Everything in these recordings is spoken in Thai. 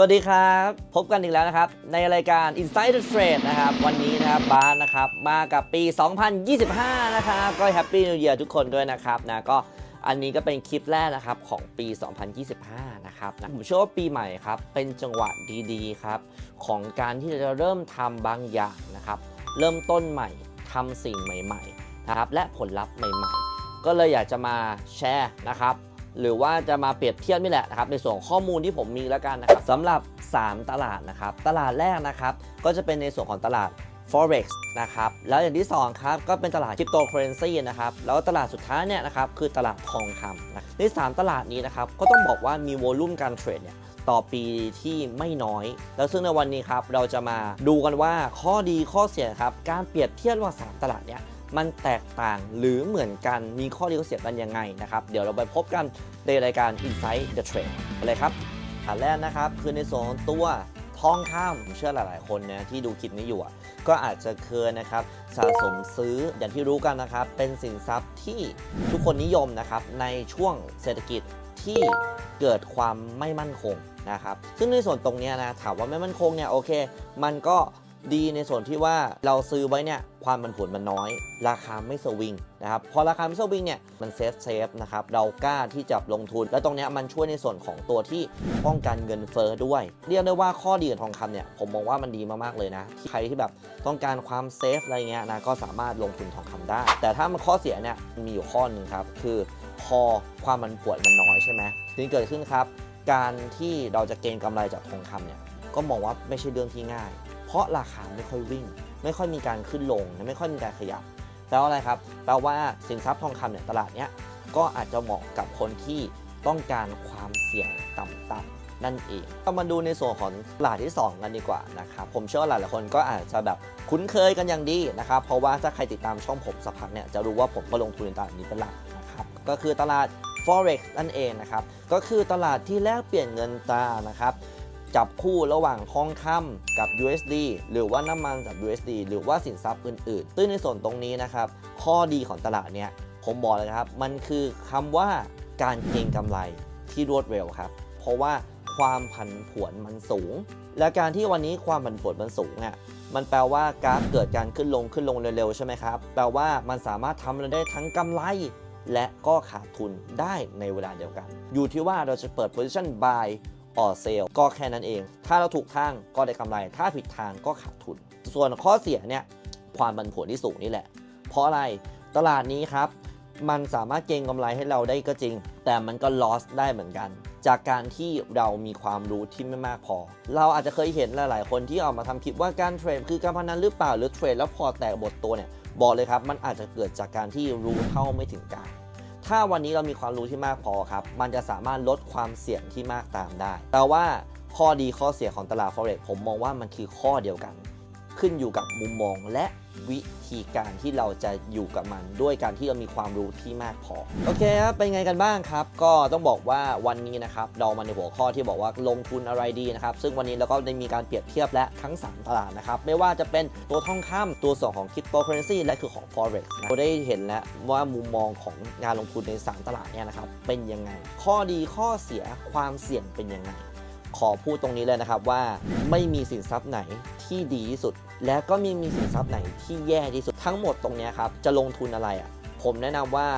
สวัสดีครับ พบกันอีกแล้วนะครับ ในรายการ Inside the Trade นะครับ วันนี้นะครับบาสนะครับ มากับปี 2025 นะครับ ก็ Happy New Year ทุกคนด้วยนะครับนะก็อันนี้ก็เป็นคลิปแรกนะครับของปี 2025 นะครับนะผมเชื่อว่าปีใหม่ครับ เป็นจังหวะดีๆครับ ของการที่จะเริ่มทำบางอย่างนะครับ เริ่มต้นใหม่ทำสิ่งใหม่ๆนะครับและผลลัพธ์ใหม่ ๆ ก็เลยอยากจะมาแชร์นะครับ หรือว่าจะมาเปรียบเทียบนี่แหละนะครับในส่วนข้อมูลที่ผมมีแล้วกันนะครับสำหรับ 3 ตลาดนะครับตลาดแรกนะครับก็จะเป็นในส่วนของตลาด forex นะครับแล้วอย่างที่2ครับก็เป็นตลาด cryptocurrency นะครับแล้วตลาดสุดท้ายเนี่ยนะครับคือตลาดทองคำนะใน3ตลาดนี้นะครับก็ต้องบอกว่ามีวอลุ่มการเทรดเนี่ยต่อปีที่ไม่น้อย แล้วซึ่งในวันนี้ครับเราจะมาดูกันว่าข้อดีข้อเสียครับการเปรียบเทียบระหว่างสามตลาดเนี่ย มันแตกต่างหรือเหมือนกันมีข้อดีข้อเสียกันยังไงนะครับ เดี๋ยวเราไปพบกันในรายการ Insight the Trade ไปเลยครับอันแรกนะครับคือในส่วนของตัวทองคำผมเชื่อหลาย ๆ คนนะที่ดูคลิปนี้อยู่ก็อาจจะเคยนะครับสะสมซื้ออย่างที่รู้กันนะครับ เป็นสินทรัพย์ที่ทุกคนนิยมนะครับในช่วงเศรษฐกิจที่เกิดความไม่มั่นคงนะครับ ซึ่งในส่วนตรงนี้นะถามว่าไม่มั่นคงเนี่ยโอเค มันก็ ดีในส่วนที่ว่าเราซื้อไว้เนี่ยความผันผวนมันน้อย ราคาไม่สวิงนะครับพอราคาไม่สวิงเนี่ยมันเซฟเซฟนะครับเรากล้าที่จะลงทุน แล้วตรงนี้มันช่วยในส่วนของตัวที่ป้องกันเงินเฟ้อด้วย เรียกได้ว่าข้อดีของทองคำเนี่ยผมมองว่ามันดีมากๆเลยนะใครที่แบบต้องการความเซฟอะไรเงี้ยนะก็สามารถลงทุนทองคำได้ แต่ถ้ามันข้อเสียเนี่ยมีอยู่ข้อหนึ่งครับคือพอความมันผวนมันน้อยใช่ไหมสิ่งเกิดขึ้นครับ การที่เราจะเก็งกำไรจากทองคำเนี่ยก็มองว่าไม่ใช่เรื่องที่ง่าย เพราะราคาไม่ค่อยวิ่ง ไม่ค่อยมีการขึ้นลงและไม่ค่อยมีการขยับแปลว่าอะไรครับแปลว่าสินทรัพย์ทองคำเนี่ยตลาดเนี้ยก็อาจจะเหมาะกับคนที่ต้องการความเสี่ยงต่ำๆนั่นเองก็มาดูในส่วนของตลาดที่ 2 กันดีกว่านะครับผมเชื่อว่าหลายๆคนก็อาจจะแบบคุ้นเคยกันอย่างดีนะครับเพราะว่าถ้าใครติดตามช่องผมสักพักเนี่ยจะรู้ว่าผมก็ลงทุนในตลาดนี้เป็นหลักนะครับก็คือตลาด forex นั่นเองนะครับก็คือตลาดที่แลกเปลี่ยนเงินตรานะครับ จับคู่ระหว่างทองคำกับ USD หรือว่าน้ำมันกับ USD หรือว่าสินทรัพย์อื่นๆซึ่งในส่วนตรงนี้นะครับ ข้อดีของตลาดเนี้ยผมบอกเลยครับ มันคือคำว่าการเก็งกำไรที่รวดเร็วครับ เพราะว่าความผันผวนมันสูง และการที่วันนี้ความผันผวนมันสูงอะมันแปลว่ากราฟเกิดการขึ้นลงขึ้นลงเร็วๆใช่ไหมครับ แปลว่ามันสามารถทำเราได้ทั้งกำไร และก็ขาดทุนได้ในเวลาเดียวกัน อยู่ที่ว่าเราจะเปิด position buy or sell ก็แค่นั้นเอง ถ้าเราถูกทางก็ได้กำไร ถ้าผิดทางก็ขาดทุน ส่วนข้อเสียเนี่ยความผันผวนที่สูงนี่แหละ เพราะอะไรตลาดนี้ครับมันสามารถเก็งกำไรให้เราได้ก็จริง แต่มันก็ loss ได้เหมือนกัน จากการที่เรามีความรู้ที่ไม่มากพอ เราอาจจะเคยเห็นหลาย ๆ คนที่ออกมาทำคลิปว่าการเทรดคือการพนันหรือเปล่าหรือเทรดแล้วพอแตกบทตัวเนี่ยบอกเลยครับ มันอาจจะเกิดจากการที่รู้เท่าไม่ถึงการ ถ้าวันนี้เรามีความรู้ที่มากพอครับ มันจะสามารถลดความเสี่ยงที่มากตามได้ แต่ว่าข้อดีข้อเสียของตลาด forex ผมมองว่ามันคือข้อเดียวกัน ขึ้นอยู่กับมุมมองและ วิธีการที่เราจะอยู่กับมัน ด้วยการที่เรามีความรู้ที่มากพอ โอเคครับเป็นไงกันบ้างครับ ก็ต้องบอกว่าวันนี้นะครับเรามาในหัวข้อที่บอกว่าลงทุนอะไรดีนะครับ ซึ่งวันนี้เราก็ได้มีการเปรียบเทียบและทั้ง 3 ตลาดนะครับ ไม่ว่าจะเป็นตัวทองคำตัวส่วนของ cryptocurrency และคือของ forex นะเราได้เห็นแล้วว่ามุมมองของงานลงทุนใน 3 ตลาดเนี่ยนะครับเป็นยังไง ข้อดีข้อเสียความเสี่ยงเป็นยังไง ขอพูดตรงนี้เลยนะครับว่าไม่มีสินทรัพย์ไหนที่ดีที่สุด และก็ไมีมีสินทรัพย์ไหนที่แย่ที่สุดทั้งหมดตรงนี้ครับจะลงทุนอะไรอะผมแนะนำว่า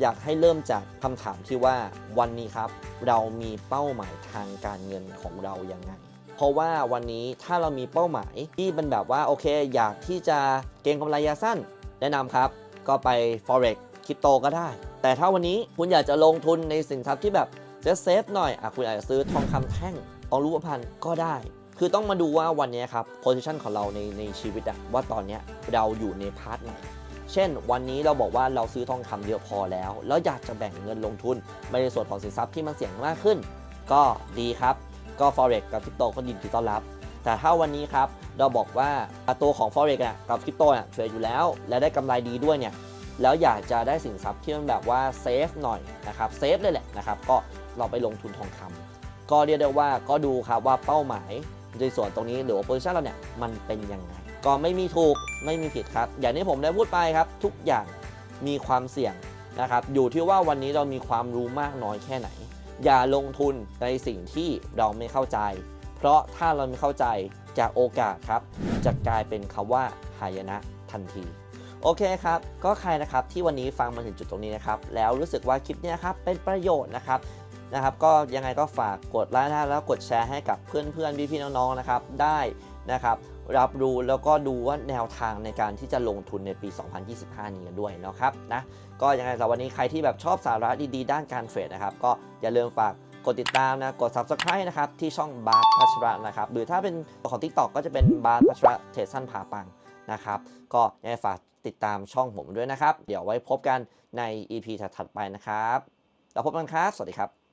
อยากให้เริ่มจากคำถามที่ว่าวันนี้ครับ เรามีเป้าหมายทางการเงินของเรายังไง เพราะว่าวันนี้ถ้าเรามีเป้าหมายที่เป็นแบบว่าโอเค อยากที่จะเก็งกำไรระยะสั้น แนะนำครับ ก็ไป forex คริปโตก็ได้ แต่ถ้าวันนี้คุณอยากจะลงทุนในสินทรัพย์ที่แบบเซฟๆหน่อยอะคุณอาจจะซื้อทองคำแท่ง ทองรูปพรรณก็ได้ คือต้องมาดูว่าวันนี้ครับ position ของเราในในชีวิตอะว่าตอนนี้เราอยู่ในพาร์ทไหนเช่น วันนี้เราบอกว่าเราซื้อทองคำเยอะพอแล้ว แล้วอยากจะแบ่งเงินลงทุนไปในส่วนของสินทรัพย์ที่มันเสี่ยงมากขึ้น ก็ดีครับ ก็ forex กับคริปโตก็ยินดีต้อนรับ แต่ถ้าวันนี้ครับเราบอกว่าตัวของ forex อะกับคริปโตอะเทรดอยู่แล้ว และได้กำไรดีด้วยเนี่ยแล้วอยากจะได้สินทรัพย์ที่มันแบบว่าเซฟหน่อยนะครับเซฟเลยแหละนะครับก็เราไปลงทุนทองคำ ก็เรียกได้ว่าก็ดูครับว่าเป้าหมายในส่วนตรงนี้หรือว่าโพซิชันเราเนี่ยมันเป็นยังไง ก็ไม่มีถูกไม่มีผิดครับ อย่างที่ผมได้พูดไปครับ ทุกอย่างมีความเสี่ยงนะครับอยู่ที่ว่าวันนี้เรามีความรู้มากน้อยแค่ไหน อย่าลงทุนในสิ่งที่เราไม่เข้าใจ เพราะถ้าเราไม่เข้าใจจากโอกาสครับ จะกลายเป็นคำว่าหายนะทันที โอเคครับ ก็ใครนะครับที่วันนี้ฟังมาถึงจุดตรงนี้นะครับ แล้วรู้สึกว่าคลิปเนี้ยครับเป็นประโยชน์นะครับ นะครับก็ยังไงก็ฝากกดไลค์นะแล้วกดแชร์ให้กับเพื่อนๆพี่ๆน้องๆนะครับได้นะครับรับรู้แล้วก็ดูว่าแนวทางในการที่จะลงทุนในปี 2025 นี้กันด้วยเนาะครับนะก็ยังไงสำหรับวันนี้ใครที่แบบชอบสาระดีๆ ด้านการเทรดนะครับ ก็อย่าลืมฝากกดติดตามนะ กด subscribe นะครับ ที่ช่องบาร์พัชระนะครับ หรือถ้าเป็นของ TikTok ก็จะเป็นบาร์พัชระเทรดสั้นผ่าปังนะครับ ก็ยังไงฝากติดตามช่องผมด้วยนะครับ เดี๋ยวไว้พบกันใน EP ถัดๆไปนะครับ แล้วพบกันครับ สวัสดีครับ